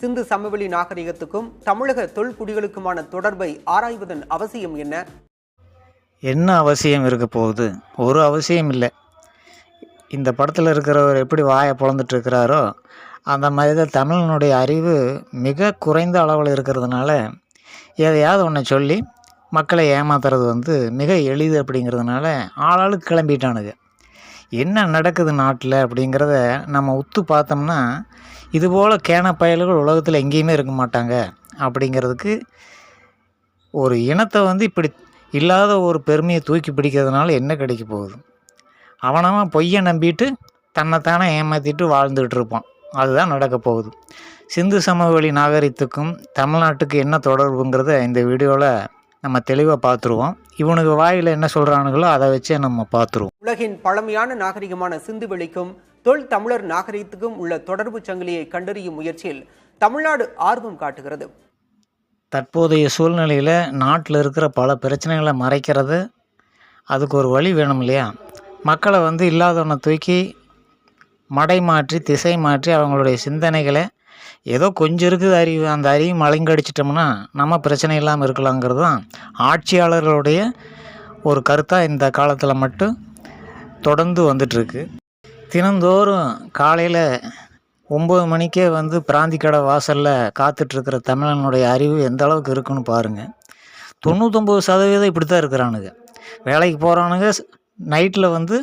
சிந்து சமவெளி நாகரிகத்துக்கும் தமிழக தொல்குடிகளுக்குமான தொடர்பை ஆராய்வதன் அவசியம் என்ன? என்ன அவசியம் இருக்க போகுது? ஒரு அவசியம் இல்லை. இந்த படத்தில் இருக்கிறவர் எப்படி வாயை பொழந்துட்டு இருக்கிறாரோ அந்த மாதிரி தான் தமிழனுடைய அறிவு மிக குறைந்த அளவில் இருக்கிறதுனால எதையாவது ஒன்று சொல்லி மக்களை ஏமாத்துறது வந்து மிக எளிது அப்படிங்கிறதுனால ஆளாளுக்கு கிளம்பிட்டானுங்க. என்ன நடக்குது நாட்டில் அப்படிங்கிறத நம்ம உத்து பார்த்தோம்னா இதுபோல் கேன பயல்கள் உலகத்தில் எங்கேயுமே இருக்க மாட்டாங்க. அப்படிங்கிறதுக்கு ஒரு இனத்தை வந்து இப்படி இல்லாத ஒரு பெருமையை தூக்கி பிடிக்கிறதுனால என்ன கிடைக்க போகுது? அவனவன் பொய்யை நம்பிட்டு தன்னைத்தானே ஏமாற்றிட்டு வாழ்ந்துகிட்டு இருப்பான். அதுதான் நடக்க போகுது. சிந்து சமவெளி நாகரிகத்துக்கும் தமிழ்நாட்டுக்கு என்ன தொடர்புங்கிறத இந்த வீடியோவில் நம்ம தெளிவாக பார்த்துருவோம். இவனுக்கு வாயில் என்ன சொல்கிறானுங்களோ அதை வச்சே நம்ம பார்த்துருவோம் உலகின் பழமையான நாகரிகமான சிந்துவெளிக்கும் தொல் தமிழர் நாகரிகத்துக்கும் உள்ள தொடர்பு சங்கிலியை கண்டறியும் முயற்சியில் தமிழ்நாடு ஆர்வம் காட்டுகிறது. தற்போதைய சூழ்நிலையில் நாட்டில் இருக்கிற பல பிரச்சனைகளை மறைக்கிறது. அதுக்கு ஒரு வழி வேணும் இல்லையா? மக்களை வந்து இல்லாதவனை தூக்கி மடை மாற்றி திசை மாற்றி அவங்களுடைய சிந்தனைகளை ஏதோ கொஞ்சம் இருக்குது அறிவு. அந்த அறிவு மலங்கடிச்சிட்டோம்னா நம்ம பிரச்சனை இல்லாமல் இருக்கலாங்கிறது தான் ஆட்சியாளர்களுடைய ஒரு கருத்தாக இந்த காலத்தில் மட்டும் தொடர்ந்து வந்துட்டுருக்கு. தினந்தோறும் காலையில் ஒம்பது மணிக்கே வந்து பிராந்தி கடை வாசலில் காத்துட்ருக்கிற தமிழனுடைய அறிவு எந்த அளவுக்கு இருக்குன்னு பாருங்கள் தொண்ணூத்தொம்பது சதவீதம் இப்படி தான் இருக்கிறானுங்க. வேலைக்கு போகிறானுங்க நைட்டில் வந்து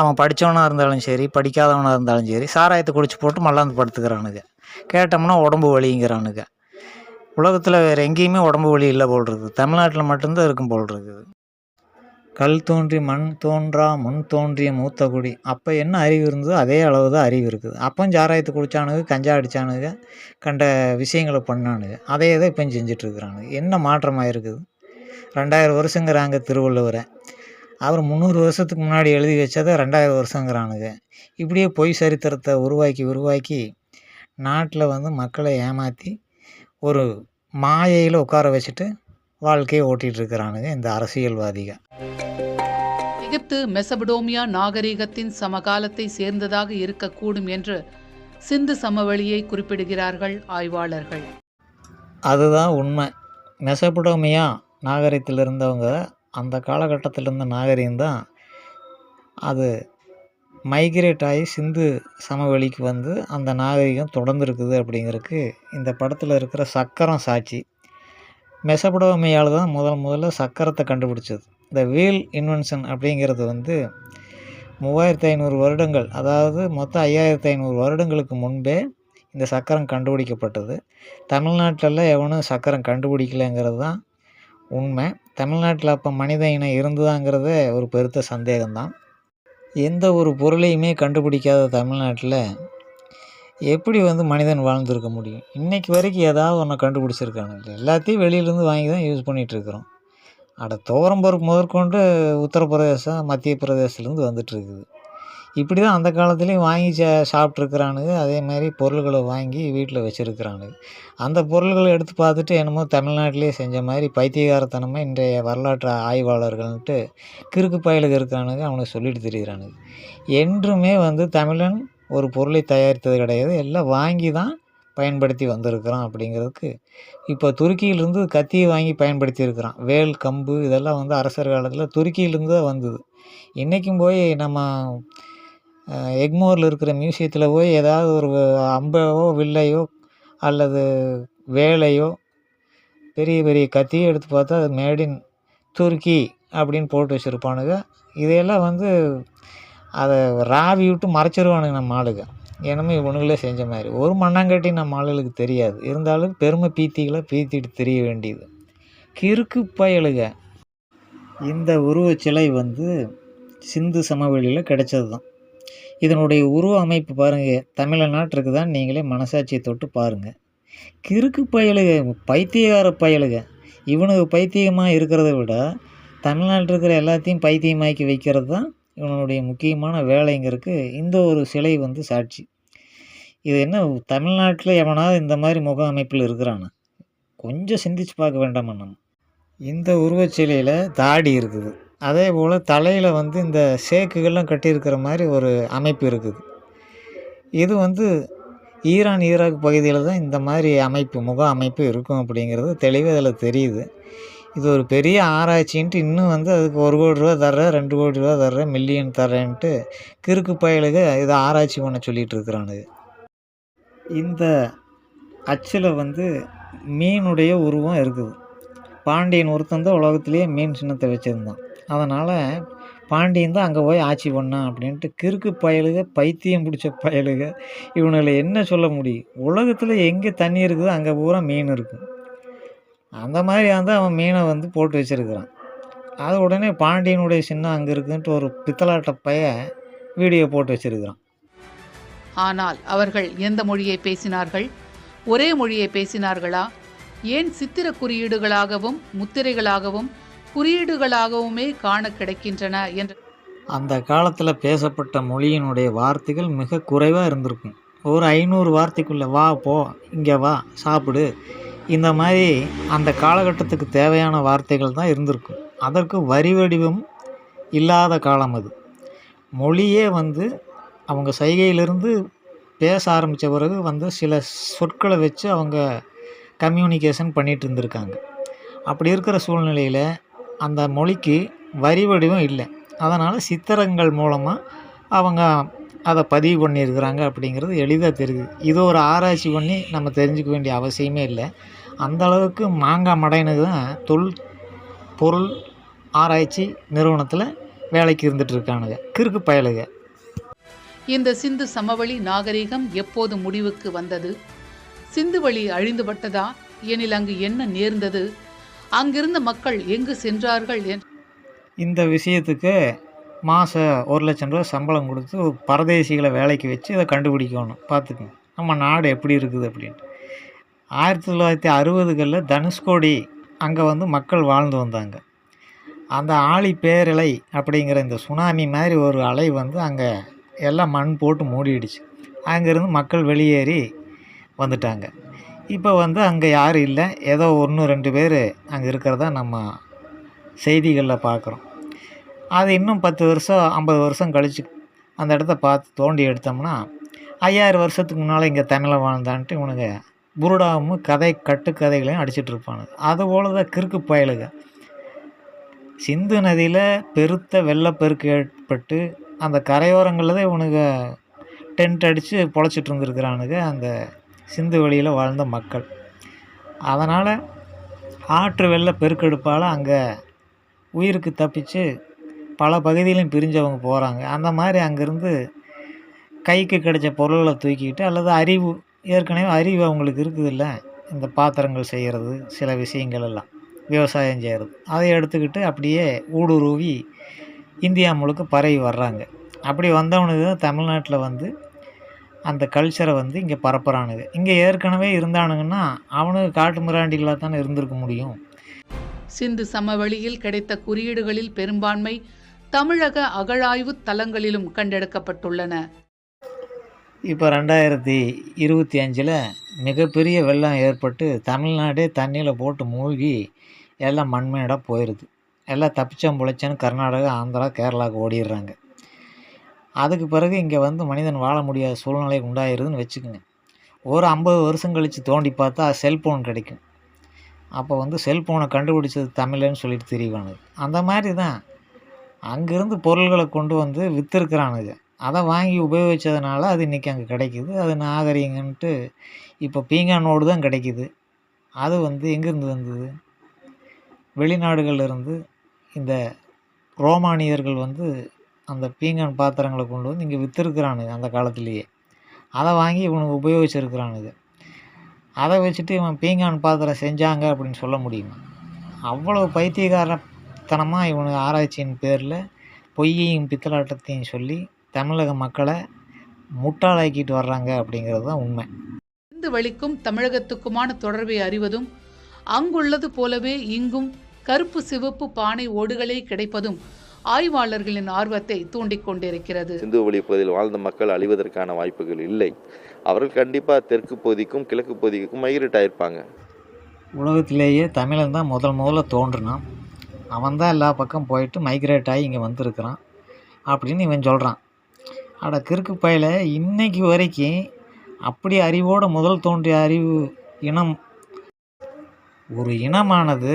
அவன் படித்தவனாக இருந்தாலும் சரி படிக்காதவனாக இருந்தாலும் சரி சாராயத்தை குடிச்சு போட்டு மல்லாந்து படுத்துக்கிறானுங்க. கேட்டோம்னா உடம்பு வலிங்கிறானுங்க. உலகத்தில் வேறு எங்கேயுமே உடம்பு வலி இல்லை போல் இருக்குது. தமிழ்நாட்டில் மட்டும்தான் இருக்கும் போல் இருக்குது. கல் தோன்றி மண் தோன்றா முன் தோன்றிய மூத்த குடி. அப்போ என்ன அறிவு இருந்ததோ அதே அளவு தான் அறிவு இருக்குது. அப்போ சாராயத்தை குடித்தானுங்க கஞ்சா அடித்தானுங்க கண்ட விஷயங்களை பண்ணானுங்க. அதே தான் இப்போ செஞ்சிட்ருக்குறானுங்க. என்ன மாற்றமாக இருக்குது? ரெண்டாயிரம் வருஷங்கிறாங்க திருவள்ளுவரை. அவர் முந்நூறு வருஷத்துக்கு முன்னாடி எழுதி வச்சதை ரெண்டாயிரம் வருஷங்கிறானுங்க. இப்படியே பொய் சரித்திரத்தை உருவாக்கி உருவாக்கி நாட்டில் வந்து மக்களை ஏமாற்றி ஒரு மாயையில் உட்கார வச்சுட்டு வாழ்க்கையை ஓட்டிகிட்டு இருக்கிறானுங்க இந்த அரசியல்வாதிகள் எகிப்து மெசபடோமியா நாகரிகத்தின் சமகாலத்தை சேர்ந்ததாக இருக்கக்கூடும் என்று சிந்து சமவெளியை குறிப்பிடுகிறார்கள் ஆய்வாளர்கள். அதுதான் உண்மை. மெசபடோமியா நாகரிகத்தில் இருந்தவங்க அந்த காலகட்டத்தில் இருந்த நாகரிகம் தான் அது மைக்ரேட் ஆகி சிந்து சமவெளிக்கு வந்து அந்த நாகரிகம் தொடர்ந்துருக்குது அப்படிங்கிறதுக்கு இந்த படத்தில் இருக்கிற சக்கரம் சாட்சி. மெசபடோமையால் தான் முதல் முதல்ல சக்கரத்தை கண்டுபிடிச்சது. இந்த வீல் இன்வென்ஷன் அப்படிங்கிறது வந்து மூவாயிரத்து ஐநூறு வருடங்கள் அதாவது மொத்தம் ஐயாயிரத்து ஐநூறு வருடங்களுக்கு முன்பே இந்த சக்கரம் கண்டுபிடிக்கப்பட்டது. தமிழ்நாட்டிலலாம் எவனும் சக்கரம் கண்டுபிடிக்கலைங்கிறது தான் உண்மை. தமிழ்நாட்டில் அப்போ மனித இனம் இருந்ததாங்கிறதே ஒரு பெருத்த சந்தேகம்தான். எந்த ஒரு பொருளையுமே கண்டுபிடிக்காத தமிழ்நாட்டில் எப்படி வந்து மனிதன் வாழ்ந்துருக்க முடியும்? இன்றைக்கி வரைக்கும் ஏதாவது ஒன்று கண்டுபிடிச்சிருக்கானுங்க எல்லாத்தையும் வெளியிலேருந்து வாங்கி தான் யூஸ் பண்ணிகிட்ருக்குறோம் அட துவரம் பருப்பு முதற்கொண்டு உத்தரப்பிரதேசம் மத்திய பிரதேசத்துலேருந்து வந்துட்டுருக்குது. இப்படி தான் அந்த காலத்துலேயும் வாங்கி சா சாப்பிட்ருக்குறானுங்க அதே மாதிரி பொருள்களை வாங்கி வீட்டில் வச்சுருக்குறானுங்க. அந்த பொருள்களை எடுத்து பார்த்துட்டு என்னமோ தமிழ்நாட்டிலே செஞ்ச மாதிரி பைத்தியகாரத்தனமாக இன்றைய வரலாற்று ஆய்வாளர்கள்ன்ட்டு கிறுக்கு பயலுக்கு இருக்கானுங்க. அவனுக்கு சொல்லிட்டு தெரிகிறானுங்க என்றுமே வந்து தமிழன் ஒரு பொருளை தயாரித்தது கிடையாது. எல்லாம் வாங்கி தான் பயன்படுத்தி வந்திருக்கிறான் அப்படிங்கிறதுக்கு இப்போ துருக்கியிலேருந்து கத்தியை வாங்கி பயன்படுத்தி இருக்கிறான் வேல் கம்பு இதெல்லாம் வந்து அரசர் காலத்தில் துருக்கியிலிருந்து தான் வந்தது. இன்றைக்கும் போய் நம்ம எக்மோரில் இருக்கிற மியூசியத்தில் போய் ஏதாவது ஒரு அம்பையோ வில்லையோ அல்லது வேலையோ பெரிய பெரிய கத்தியோ எடுத்து பார்த்தா அது மேடின் துருக்கி அப்படின்னு போட்டு வச்சுருப்பானுங்க. இதையெல்லாம் வந்து அதை ராவி விட்டு மறைச்சிருவானுங்க நம்ம ஆளுங்க. என்னமோ இவனுங்களே செஞ்ச மாதிரி. ஒரு மண்ணாங்கட்டி நம்ம ஆளுகளுக்கு தெரியாது. இருந்தாலும் பெருமை பீத்திகளை பீத்திட்டு தெரிய வேண்டியது. கிறுக்கு பயலுக. இந்த உருவச் சிலை வந்து சிந்து சமவெளியில் கிடைச்சது தான் இதனுடைய உருவ அமைப்பு பாருங்கள் தமிழ்நாட்டிற்கு தான் நீங்களே மனசாட்சியை தொட்டு பாருங்கள் கிறுக்கு பயலுக பைத்தியகார பயலுக இவனுக்கு பைத்தியமாக இருக்கிறத விட தமிழ்நாட்டில் இருக்கிற எல்லாத்தையும் பைத்தியமாக்கி வைக்கிறது தான் இவனுடைய முக்கியமான வேலைங்கிறதுக்கு இந்த ஒரு சிலை வந்து சாட்சி. இது என்ன தமிழ்நாட்டில் எவனாவது இந்த மாதிரி முக அமைப்பில் இருக்கிறானா? கொஞ்சம் சிந்திச்சு பார்க்க வேண்டாமா நம்ம? இந்த உருவச் சிலையில் தாடி இருக்குது. அதே போல் தலையில் வந்து இந்த சேக்குகள்லாம் கட்டியிருக்கிற மாதிரி ஒரு அமைப்பு இருக்குது. இது வந்து ஈரான் ஈராக் பகுதியில் தான் இந்த மாதிரி அமைப்பு முக அமைப்பு இருக்கும் அப்படிங்கிறது தெளிவாக அதில் தெரியுது. இது ஒரு பெரிய ஆராய்ச்சின்ட்டு இன்னும் வந்து அதுக்கு ஒரு கோடி ரூபா தர்றேன் ரெண்டு கோடி ரூபா தர்றேன் மில்லியன் தர்றேன்ட்டு கிறுக்கு பயலுக இதை ஆராய்ச்சி பண்ண சொல்லிகிட்டு இருக்கிறானுங்க இந்த அச்சில் வந்து மீனுடைய உருவம் இருக்குது. பாண்டியன் ஒருத்தன் உலகத்திலேயே மீன் சின்னத்தை வச்சுருந்தான். அதனால் பாண்டியன் தான் அங்கே போய் ஆட்சி பண்ணான் அப்படின்ட்டு கிறுக்கு பயலுக பைத்தியம் பிடிச்ச பயலுக இவனுங்களை என்ன சொல்ல முடியும்? உலகத்தில் எங்கே தண்ணி இருக்குதோ அங்கே பூரா மீன் இருக்கும். அந்த மாதிரி வந்து அவன் மீனை வந்து போட்டு வச்சுருக்கிறான். அது உடனே பாண்டியனுடைய சின்னம் அங்கே இருக்குன்ட்டு ஒரு பித்தலாட்ட பைய வீடியோ போட்டு வச்சுருக்கிறான். ஆனால் அவர்கள் எந்த மொழியை பேசினார்கள்? ஒரே மொழியை பேசினார்களா? ஏன் சித்திர குறியீடுகளாகவும் முத்திரைகளாகவும் குறியீடுகளாகவுமே காண கிடைக்கின்றன என்ற அந்த காலத்தில் பேசப்பட்ட மொழியினுடைய வார்த்தைகள் மிக குறைவாக இருந்திருக்கும். ஒரு ஐநூறு வார்த்தைக்குள்ளே வா போ இங்கே வா சாப்பிடு. இந்த மாதிரி அந்த காலகட்டத்துக்கு தேவையான வார்த்தைகள் தான் இருந்திருக்கும். அதற்கு வரி வடிவம் இல்லாத காலம் அது. மொழியே வந்து அவங்க சைகையிலிருந்து பேச ஆரம்பித்த பிறகு வந்து சில சொற்களை வச்சு அவங்க கம்யூனிகேஷன் பண்ணிகிட்டு இருந்திருக்காங்க. அப்படி இருக்கிற சூழ்நிலையில் அந்த மொழிக்கு வரி வடிவம் இல்லை. அதனால் சித்திரங்கள் மூலமாக அவங்க அதை பதிவு பண்ணியிருக்கிறாங்க அப்படிங்கிறது எளிதாக தெரியுது. இது ஒரு ஆராய்ச்சி பண்ணி நம்ம தெரிஞ்சுக்க வேண்டிய அவசியமே இல்லை. அந்த அளவுக்கு மாங்காய் மடையனுக்கு தான் தொல் பொருள் ஆராய்ச்சி நிறுவனத்தில் வேலைக்கு இருந்துகிட்டு இருக்கானுங்க. கிறுக்கு பயலுங்க இந்த சிந்து சமவெளி நாகரிகம் எப்போது முடிவுக்கு வந்தது? சிந்துவெளி அழிந்துபட்டதா? எனில் அங்கு என்ன நேர்ந்தது? அங்கிருந்த மக்கள் எங்கு சென்றார்கள் என்று இந்த விஷயத்துக்கு மாதம் ஒரு லட்சம் ரூபா சம்பளம் கொடுத்து பரதேசிகளை வேலைக்கு வச்சு இதை கண்டுபிடிக்கணும். பார்த்துக்கோங்க. நம்ம நாடு எப்படி இருக்குது அப்படின்ட்டு. ஆயிரத்தி தொள்ளாயிரத்தி அறுபதுகளில் தனுஷ்கோடி அங்கே வந்து மக்கள் வாழ்ந்து வந்தாங்க. அந்த ஆழி பேரலை அப்படிங்கிற இந்த சுனாமி மாதிரி ஒரு அலை வந்து அங்கே எல்லாம் மண் போட்டு மூடிடுச்சு. அங்கேருந்து மக்கள் வெளியேறி வந்துட்டாங்க. இப்போ வந்து அங்கே யாரும் இல்லை. ஏதோ ஒன்று ரெண்டு பேர் அங்கே இருக்கிறதா நம்ம செய்திகளில் பார்க்குறோம். அது இன்னும் பத்து வருஷம் ஐம்பது வருஷம் கழிச்சு அந்த இடத்த பார்த்து தோண்டி எடுத்தோம்னா ஐயாயிரம் வருஷத்துக்கு முன்னால் இங்கே தமிழை வாழ்ந்தான்ட்டு இவனுங்க புருடாவும் கதை கட்டுக்கதைகளையும் அடிச்சிட்டு இருப்பானுங்க அதுபோல் தான் கிறுக்கு பயலுங்க சிந்து நதியில் பெருத்த வெள்ளப்பெருக்கு ஏற்பட்டு அந்த கரையோரங்களில் தான் இவனுங்க டென்ட் அடித்து பொழைச்சிட்டு இருந்துருக்குறானுங்க. அந்த சிந்து வழியில் வாழ்ந்த மக்கள். அதனால் ஆற்று வெள்ள பெருக்கெடுப்பால் அங்கே உயிருக்கு தப்பிச்சு பல பகுதியிலும் பிரிஞ்சவங்க போகிறாங்க அந்த மாதிரி அங்கேருந்து கைக்கு கிடைச்ச பொருள்களை தூக்கிக்கிட்டு அல்லது அறிவு ஏற்கனவே அறிவு அவங்களுக்கு இருக்குதுல்ல இந்த பாத்திரங்கள் செய்கிறது சில விஷயங்கள் எல்லாம் விவசாயம் செய்கிறது அதை எடுத்துக்கிட்டு அப்படியே ஊடுருவி இந்தியா முழுக்க பரவி வர்றாங்க. அப்படி வந்தவனுக்கு தான் தமிழ்நாட்டில் வந்து அந்த கல்ச்சரை வந்து இங்கே பரப்புறானுங்க. இங்கே ஏற்கனவே இருந்தானுங்கன்னா அவனுக்கு காட்டு மிராண்டிகளாக தானே இருந்திருக்க முடியும். சிந்து சமவெளியில் கிடைத்த குறியீடுகளில் பெரும்பான்மை தமிழக அகழாய்வு தலங்களிலும் கண்டெடுக்கப்பட்டுள்ளன. இப்போ ரெண்டாயிரத்தி இருபத்தி அஞ்சில் மிகப்பெரிய வெள்ளம் ஏற்பட்டு தமிழ்நாடே தண்ணியில் போட்டு மூழ்கி எல்லாம் மண்மேடாக போயிடுது எல்லாம் தப்பிச்சம் பிழைச்சேன்னு கர்நாடகா ஆந்திரா கேரளாவுக்கு ஓடிடுறாங்க. அதுக்கு பிறகு இங்கே வந்து மனிதன் வாழ முடியாத சூழ்நிலை உண்டாயிருதுன்னு வச்சுக்கோங்க. ஒரு ஐம்பது வருஷம் கழித்து தோண்டி பார்த்தா செல்ஃபோன் கிடைக்கும். அப்போ வந்து செல்ஃபோனை கண்டுபிடிச்சது தமிழன்னு சொல்லிட்டு தெரியவானுங்க அந்த மாதிரி தான் அங்கேருந்து பொருள்களை கொண்டு வந்து விற்றுருக்குறானுங்க அதை வாங்கி உபயோகித்ததுனால அது இன்றைக்கி அங்கே கிடைக்கிது. அது நாகரிகன்ட்டு இப்போ பீங்கானோடு தான் கிடைக்கிது. அது வந்து எங்கேருந்து வந்தது? வெளிநாடுகள்ல இருந்து இந்த ரோமானியர்கள் வந்து அந்த பீங்கான் பாத்திரங்களை கொண்டு வந்து இங்கே விற்றுருக்குறானுங்க அந்த காலத்துலேயே. அதை வாங்கி இவனுக்கு உபயோகிச்சிருக்கிறானுங்க அதை வச்சுட்டு இவன் பீங்கான் பாத்திரம் செஞ்சாங்க அப்படின்னு சொல்ல முடியுமா? அவ்வளோ பைத்தியகாரத்தனமாக இவனுக்கு ஆராய்ச்சியின் பேரில் பொய்யையும் பித்தலாட்டத்தையும் சொல்லி தமிழக மக்களை முட்டாளாக்கிட்டு வர்றாங்க அப்படிங்கிறது தான் உண்மை. இந்து வழிக்கும் தமிழகத்துக்குமான தொடர்பை அறிவதும் அங்குள்ளது போலவே இங்கும் கருப்பு சிவப்பு பானை ஓடுகளே கிடைப்பதும் ஆய்வாளர்களின் ஆர்வத்தை தூண்டிக் கொண்டிருக்கிறது. சிந்து வெளி பகுதியில் வாழ்ந்த மக்கள் அழிவதற்கான வாய்ப்புகள் இல்லை. அவர்கள் கண்டிப்பாக தெற்கு பகுதிக்கும் கிழக்கு பகுதிக்கும் மைக்ரேட் ஆயிருப்பாங்க உலகத்திலேயே தமிழன் தான் முதல் முதல்ல தோன்றுனான். அவன் தான் எல்லா பக்கம் போயிட்டு மைக்ரேட் ஆகி இங்கே வந்திருக்கிறான் அப்படின்னு இவன் சொல்கிறான் அட கிறுக்கு பயல இன்னைக்கு வரைக்கும் அப்படி அறிவோடு முதல் தோன்றிய அறிவு இனம். ஒரு இனமானது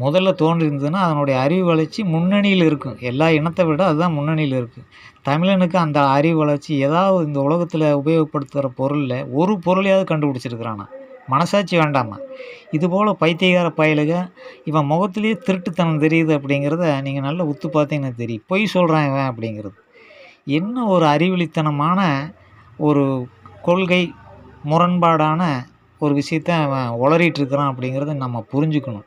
முதல்ல தோன்றியிருந்ததுன்னா அதனுடைய அறிவு வளர்ச்சி முன்னணியில் இருக்கும். எல்லா இனத்தை விட அதுதான் முன்னணியில் இருக்குது தமிழனுக்கு அந்த அறிவு வளர்ச்சி ஏதாவது இந்த உலகத்தில் உபயோகப்படுத்துகிற பொருளில் ஒரு பொருளையாவது கண்டுபிடிச்சிருக்கிறானா? மனசாட்சி வேண்டாமா? இதுபோல் பைத்தியகார பயலுக இவன் முகத்திலேயே திருட்டுத்தனம் தெரியுது அப்படிங்கிறத நீங்கள் நல்லா உத்து பார்த்தீங்கன்னா தெரியும். பொய் சொல்கிறான் இவன் அப்படிங்கிறது. என்ன ஒரு அறிவிலித்தனமான ஒரு கொள்கை முரண்பாடான ஒரு விஷயத்த அவன் உளறிட்டு இருக்கிறான் அப்படிங்கிறத நம்ம புரிஞ்சுக்கணும்.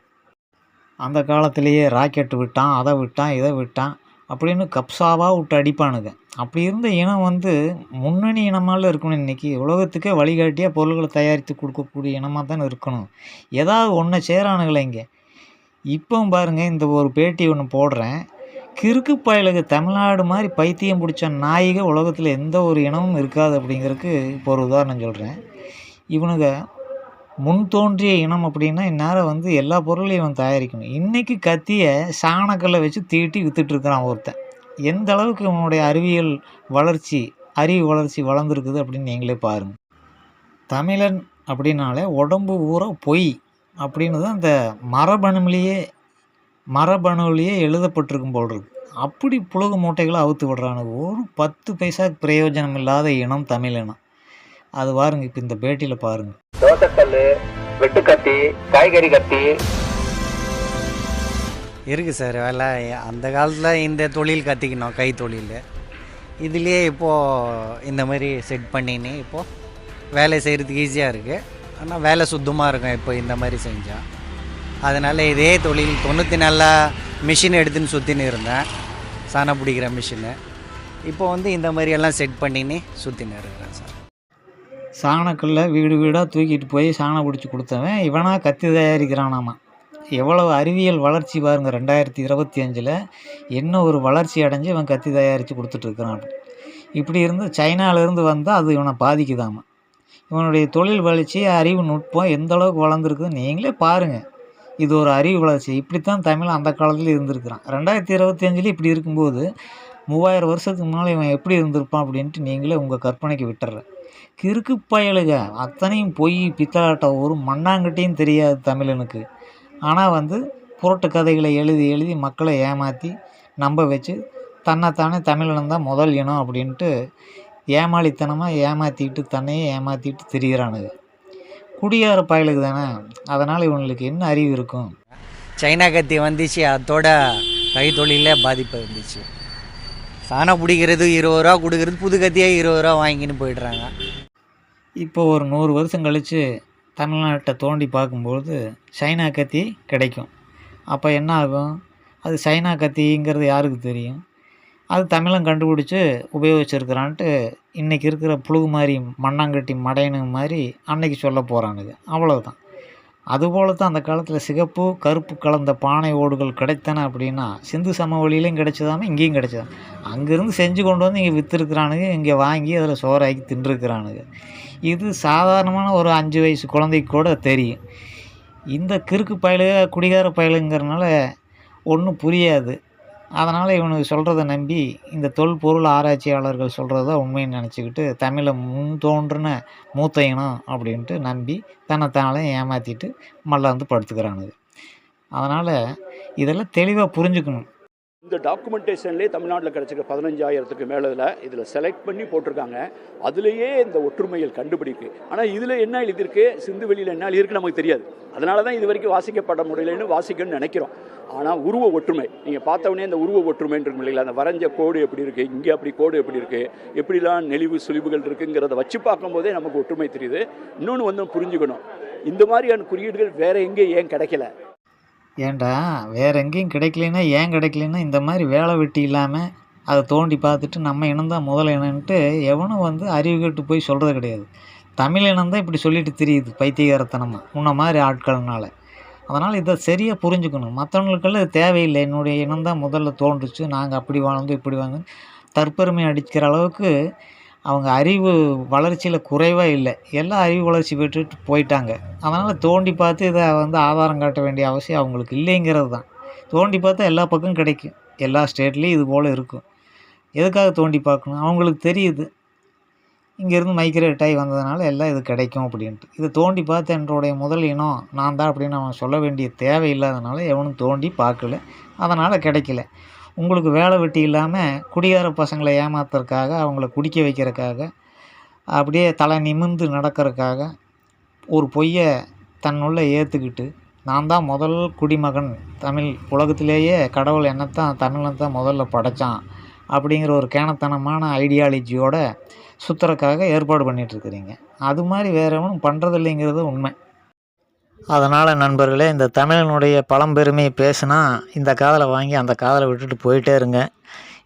அந்த காலத்திலேயே ராக்கெட்டு விட்டான் அதை விட்டான் இதை விட்டான் அப்படின்னு கப்சாவாக விட்டு அடிப்பானுங்க. அப்படி இருந்த இனம் வந்து முன்னணி இனமால இருக்கணும் இன்றைக்கி உலகத்துக்கே வழிகாட்டியாக பொருள்களை தயாரித்து கொடுக்கக்கூடிய இனமாக தானே இருக்கணும். ஏதாவது ஒன்றை சேரானுங்களே இங்கே. இப்போவும் பாருங்கள் இந்த ஒரு பேட்டி ஒன்று போடுறேன். கிறுக்கு பயலுக்கு தமிழ்நாடு மாதிரி பைத்தியம் பிடிச்ச நாய்க உலகத்தில் எந்த ஒரு இனமும் இருக்காது அப்படிங்கிறதுக்கு இப்போ ஒரு உதாரணம் சொல்கிறேன் இவனுங்க முன் தோன்றிய இனம் அப்படின்னா இந்நேரம் வந்து எல்லா பொருளையும் இவன் தயாரிக்கணும். இன்றைக்கி கத்தியை சாணக்கல்லை வச்சு தீட்டி விற்றுட்ருக்கிறான் ஒருத்தன். எந்த அளவுக்கு இவனுடைய அறிவியல் வளர்ச்சி அறிவு வளர்ச்சி வளர்ந்துருக்குது அப்படின்னு நீங்களே பாருங்கள் தமிழன் அப்படின்னாலே உடம்பு பூரா பொய் அப்படின்னு தான் இந்த மரபணுலேயே மரபணுலேயே எழுதப்பட்டிருக்கும் போல் இருக்கு. அப்படி புழுகு மூட்டைகளை அவுத்து விடுறானுங்க. ஒரு பத்து பைசா பிரயோஜனம் இல்லாத இனம் தமிழ் இனம் அது பாருங்க இப்போ இந்த பேட்டியில் பாருங்கள் தோசைக்கல் வெட்டுக்கத்தி காய்கறி கத்தி. இருக்குது சார் வேலை. அந்த காலத்தில் இந்த தொழில் கற்றுக்கணும் கை தொழில். இதுலேயே இப்போது இந்த மாதிரி செட் பண்ணின்னு இப்போது வேலை செய்கிறதுக்கு ஈஸியாக இருக்குது ஆனால் வேலை சுத்தமாக இருக்கும் இப்போ இந்த மாதிரி செஞ்சால் அதனால் இதே தொழில் தொண்ணூற்றி நல்லா மிஷின் எடுத்துன்னு சுற்றின்னு இருந்தேன். சாணம் பிடிக்கிற மிஷினு இப்போ வந்து இந்த மாதிரியெல்லாம் செட் பண்ணின்னு சுற்றின்னு இருக்கிறேன் சார். சாணக்கல்ல வீடு வீடாக தூக்கிட்டு போய் சாணம் பிடிச்சி கொடுத்தவன் இவனாக கத்தி தயாரிக்கிறானாமா? எவ்வளவு அறிவியல் வளர்ச்சி பாருங்கள் ரெண்டாயிரத்தி இருபத்தி அஞ்சில் என்ன ஒரு வளர்ச்சி அடைஞ்சு இவன் கத்தி தயாரித்து கொடுத்துட்ருக்கிறான் இப்படி இருந்து சைனாவிலேருந்து வந்தால் அது இவனை பாதிக்குதாமா? இவனுடைய தொழில் வளர்ச்சி அறிவு நுட்பம் எந்த அளவுக்கு வளர்ந்துருக்குதுன்னு நீங்களே பாருங்கள் இது ஒரு அறிவு வளர்ச்சி. இப்படித்தான் தமிழ் அந்த காலத்தில் இருந்திருக்கிறான். ரெண்டாயிரத்தி இருபத்தி அஞ்சில் இப்படி இருக்கும்போது மூவாயிரம் வருஷத்துக்கு முன்னால் இவன் எப்படி இருந்திருப்பான் அப்படின்ட்டு நீங்களே உங்கள் கற்பனைக்கு விட்டுறேன். கிறுக்கு பயலுக. அத்தனையும் பொய் பித்தலாட்டம் ஒரு மண்ணாங்கட்டியும் தெரியாது தமிழனுக்கு. ஆனால் வந்து புரட்டு கதைகளை எழுதி எழுதி மக்களை ஏமாற்றி நம்ப வச்சு தன்னைத்தானே தமிழன் தான் முதல் இனம் அப்படின்ட்டு ஏமாளித்தனமாக ஏமாற்றிட்டு தன்னையே ஏமாற்றிட்டு திரிகிறானுங்க குடியார பயலுக்கு தானே. அதனால் இவங்களுக்கு என்ன அறிவு இருக்கும்? சைனா கத்தி வந்துச்சு அதோட கைத்தொழிலே பாதிப்பு இருந்துச்சு. சாணம் பிடிக்கிறது இருபது ரூபா கொடுக்கறது புது கத்தியே இருபது ரூபா வாங்கின்னு போயிடுறாங்க. இப்போ ஒரு நூறு வருஷம் கழித்து தமிழ்நாட்டை தோண்டி பார்க்கும்பொழுது சைனா கத்தி கிடைக்கும். அப்போ என்ன ஆகும்? அது சைனா கத்திங்கிறது யாருக்கு தெரியும்? அது தமிழன் கண்டுபிடிச்சி உபயோகிச்சிருக்கிறான்ட்டு இன்றைக்கி இருக்கிற புழுகு மாதிரி மண்ணாங்கட்டி மடையனுங்க மாதிரி அன்னைக்கு சொல்ல போகிறானுங்க அவ்வளோதான் அதுபோல தான் அந்த காலத்தில் சிகப்பு கருப்பு கலந்த பானை ஓடுகள் கிடைத்தன அப்படின்னா சிந்து சமவெளியிலையும் கிடைச்சதாம இங்கேயும் கிடைச்சதாம். அங்கேருந்து செஞ்சு கொண்டு வந்து இங்கே விற்றுருக்குறானுங்க இங்கே வாங்கி அதில் சோறாக்கி தின்றுருக்குறானுங்க. இது சாதாரணமான ஒரு அஞ்சு வயசு குழந்தைக்கு கூட தெரியும். இந்த கிறுக்கு பயலுக குடிகார பயலுங்கிறனால ஒன்றும் புரியாது. அதனால் இவனுக்கு சொல்கிறத நம்பி இந்த தொல்பொருள் ஆராய்ச்சியாளர்கள் சொல்கிறத உண்மைன்னு நினச்சிக்கிட்டு தமிழை முன் தோன்றின மூத்த இனம் அப்படின்ட்டு நம்பி தன்னைத்தானே ஏமாற்றிட்டு மல்லாந்து படுத்துக்கிறானுங்க. அதனால் இதெல்லாம் தெளிவாக புரிஞ்சுக்கணும். இந்த டாக்குமெண்டேஷன்லேயே தமிழ்நாட்டில் கிடச்சிருக்க பதினஞ்சாயிரத்துக்கு மேலே இதில் இதில் செலக்ட் பண்ணி போட்டிருக்காங்க. அதுலேயே இந்த ஒற்றுமைகள் கண்டுபிடிக்கு ஆனால் இதில் என்ன எழுதியிருக்கு? சிந்து வெளியில் என்ன எழுதியிருக்கு நமக்கு தெரியாது. அதனால தான் இது வரைக்கும் வாசிக்கப்பட முடியலன்னு வாசிக்கணும்னு நினைக்கிறோம். ஆனால் உருவ ஒற்றுமை. நீங்கள் பார்த்தவொடனே இந்த உருவ ஒற்றுமைன்னு இருக்கும் இல்லைங்களா? அந்த வரைஞ்ச கோடு எப்படி இருக்குது இங்கே அப்படி கோடு எப்படி இருக்குது எப்படிலாம் நெளிவு சுழிவுகள் இருக்குங்கிறத வச்சு பார்க்கும்போதே நமக்கு ஒற்றுமை தெரியுது. இன்னொன்று வந்து புரிஞ்சுக்கணும். இந்த மாதிரியான குறியீடுகள் வேற எங்கே ஏன் கிடைக்கல? ஏன்டா வேற எங்கேயும் கிடைக்கலன்னா ஏன் கிடைக்கலன்னா இந்த மாதிரி வேலை வெட்டி இல்லாமல் அதை தோண்டி பார்த்துட்டு நம்ம இனம்தான் முதல் இனம்ன்ட்டு எவனும் வந்து அறிவு கெட்டு போய் சொல்கிறது கிடையாது. தமிழ் இனம்தான் இப்படி சொல்லிட்டு தெரியுது பைத்தியகாரத்தனமாக முன்ன மாதிரி ஆட்கள்னால. அதனால் இதை சரியாக புரிஞ்சுக்கணும். மற்றவங்களுக்கெல்லாம் இது தேவையில்லை. என்னுடைய இனம்தான் முதல்ல தோன்றுச்சு. நாங்கள் அப்படி வாழ்ந்தோம் இப்படி வாழ்ந்தோம். தற்பெருமை அடிக்கிற அளவுக்கு அவங்க அறிவு வளர்ச்சியில் குறைவாக இல்லை. எல்லாம் அறிவு வளர்ச்சி பெற்றுட்டு போயிட்டாங்க. அதனால் தோண்டி பார்த்து இதை வந்து ஆதாரம் காட்ட வேண்டிய அவசியம் அவங்களுக்கு இல்லைங்கிறது தான். தோண்டி பார்த்தா எல்லா பக்கம் கிடைக்கும். எல்லா ஸ்டேட்லேயும் இது போல் இருக்கும். எதுக்காக தோண்டி பார்க்கணும்? அவங்களுக்கு தெரியுது. இங்கேருந்து மைக்ரேட் ஆகி வந்ததுனால எல்லாம் இது கிடைக்கும் அப்படின்ட்டு. இதை தோண்டி பார்த்து என்னுடைய முதல் இனம் நான் தான் அப்படின்னு அவன் சொல்ல வேண்டிய தேவை இல்லாதனால எவனும் தோண்டி பார்க்கல. அதனால் கிடைக்கல. உங்களுக்கு வேலை வெட்டி இல்லாமல் குடிகார பசங்களை ஏமாத்துறதுக்காக அவங்கள குடிக்க வைக்கிறதுக்காக அப்படியே தலை நிமிர்ந்து நடக்கிறதுக்காக ஒரு பொய்யை தன்னுள்ளே ஏற்றுக்கிட்டு நான் தான் முதல் குடிமகன் தமிழ் உலகத்திலேயே கடவுள் என்னத்தான் தமிழை தான் முதல்ல படைத்தான் அப்படிங்கிற ஒரு கேனத்தனமான ஐடியாலஜியோட சுற்றுறக்காக ஏற்பாடு பண்ணிகிட்ருக்குறீங்க அது மாதிரி வேற எவனும் பண்ணுறதில்லைங்கிறது உண்மை. அதனால் நண்பர்களே இந்த தமிழனுடைய பழம்பெருமையை பேசுனா இந்த காதலை வாங்கி அந்த காதலை விட்டுட்டு போயிட்டே இருங்க.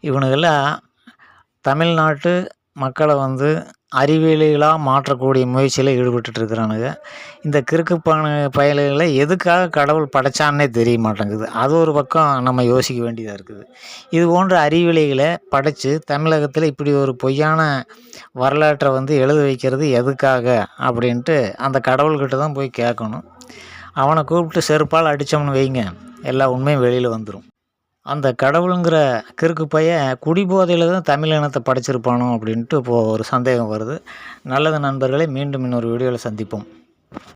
இவனுங்கெல்லாம் தமிழ்நாட்டு மக்களை வந்து அறிவியலிகளாக மாற்றக்கூடிய முயற்சியில் ஈடுபட்டுட்டு இருக்கிறானுங்க இந்த கிறுக்குப்பான பயல்களை எதுக்காக கடவுள் படைச்சான்னே தெரிய மாட்டேங்குது. அது ஒரு பக்கம் நம்ம யோசிக்க வேண்டியதாக இருக்குது. இது போன்ற அறிவியலிகளை படைத்து தமிழகத்தில் இப்படி ஒரு பொய்யான வரலாற்றை வந்து எழுத வைக்கிறது எதுக்காக அப்படின்ட்டு அந்த கடவுள்கிட்ட தான் போய் கேட்கணும். அவனை கூப்பிட்டு செருப்பால் அடித்தோம்னு வைங்க. எல்லா உண்மையும் வெளியில் வந்துடும் அந்த கடவுளுங்கிற கிறுக்கு பையன் குடிபோதையில் தான் தமிழ் இனத்தை படைச்சிருப்பானோ அப்படின்ட்டு இப்போது ஒரு சந்தேகம் வருது. நல்லது நண்பர்களை மீண்டும் இன்னொரு வீடியோவில் சந்திப்போம்.